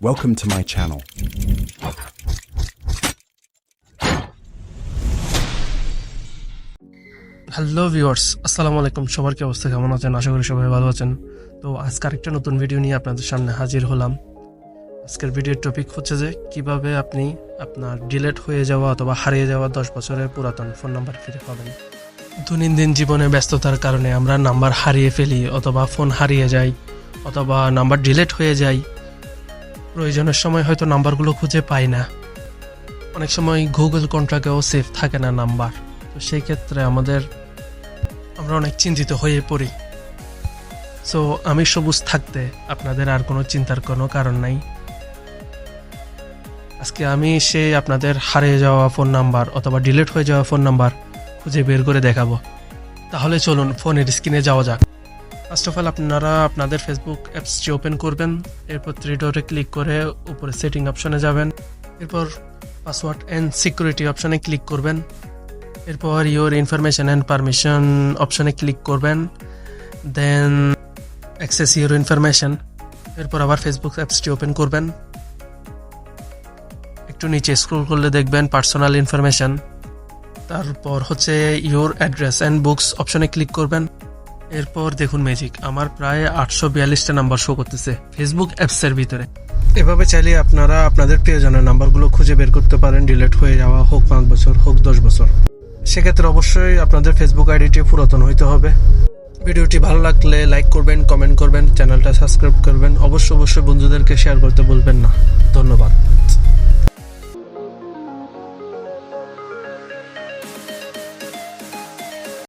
Welcome to my channel. Hello viewers আসসালামু আলাইকুম সবার কি অবস্থা? কেমন আছেন? আশা করি সবাই ভালো আছেন। তো আজকে আরেকটা নতুন ভিডিও নিয়ে আপনাদের সামনে হাজির হলাম। আজকের ভিডিওর টপিক হচ্ছে যে, কীভাবে আপনি আপনার ডিলেট হয়ে যাওয়া অথবা হারিয়ে যাওয়া দশ বছরের পুরাতন ফোন নাম্বার ফিরে পাবেন। দৈনন্দিন জীবনে ব্যস্ততার কারণে আমরা নাম্বার হারিয়ে ফেলি অথবা ফোন হারিয়ে যায় অথবা নাম্বার ডিলেট হয়ে যায় প্রয়োজনের সময় হয়তো নাম্বারগুলো খুঁজে পাই না। অনেক সময় গুগল কন্ট্রাক্টেও সেফ থাকে না নাম্বার। তো সেই ক্ষেত্রে আমাদের, আমরা অনেক চিন্তিত হয়ে পড়ি। সো আমি সবুজ থাকতে আপনাদের আর কোনো চিন্তার কোনো কারণ নাই। আজকে আমি সেই আপনাদের হারিয়ে যাওয়া ফোন নাম্বার অথবা ডিলিট হয়ে যাওয়া ফোন নাম্বার খুঁজে বের করে দেখাবো। তাহলে চলুন ফোনের স্ক্রিনে যাওয়া যাক। ফার্স্ট অফ অল আপনারা আপনাদের ফেসবুক অ্যাপসটি ওপেন করবেন, এরপর থ্রি ডটে ক্লিক করে উপরে সেটিং অপশনে যাবেন, এরপর পাসওয়ার্ড অ্যান্ড সিকিউরিটি অপশনে ক্লিক করবেন, এরপর ইওর ইনফরমেশন অ্যান্ড পারমিশন অপশনে ক্লিক করবেন দেন অ্যাক্সেস ইওর ইনফরমেশন এরপর আবার ফেসবুক অ্যাপসটি ওপেন করবেন। একটু নিচে স্ক্রল করলে দেখবেন পার্সোনাল ইনফরমেশন তারপর হচ্ছে ইওর অ্যাড্রেস অ্যান্ড বুকস অপশনে ক্লিক করবেন। এরপর দেখুন ম্যাজিক আমার প্রায় আটশো বিয়াল্লিশটা নাম্বার শো করতেছে ফেসবুক অ্যাপসের ভিতরে। এভাবে চাইলে আপনারা আপনাদের প্রিয়জনের নাম্বারগুলো খুঁজে বের করতে পারেন ডিলেট হয়ে যাওয়া হোক পাঁচ বছর, হোক দশ বছর। সেক্ষেত্রে অবশ্যই আপনাদের ফেসবুক আইডিটি পুরাতন হইতে হবে। ভিডিওটি ভালো লাগলে লাইক করবেন কমেন্ট করবেন চ্যানেলটা সাবস্ক্রাইব করবেন। অবশ্যই অবশ্যই বন্ধুদেরকে শেয়ার করতে বলবেন না। ধন্যবাদ।